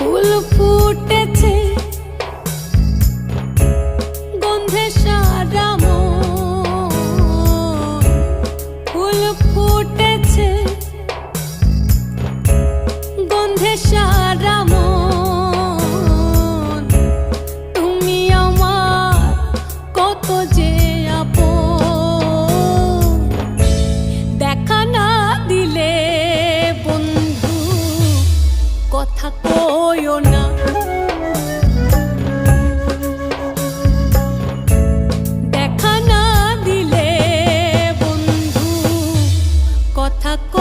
ফুল ফুটেছে গন্ধে সারা। ফুল ফুটেছে গন্ধে সারা। তুমি আমার কত যে 닫고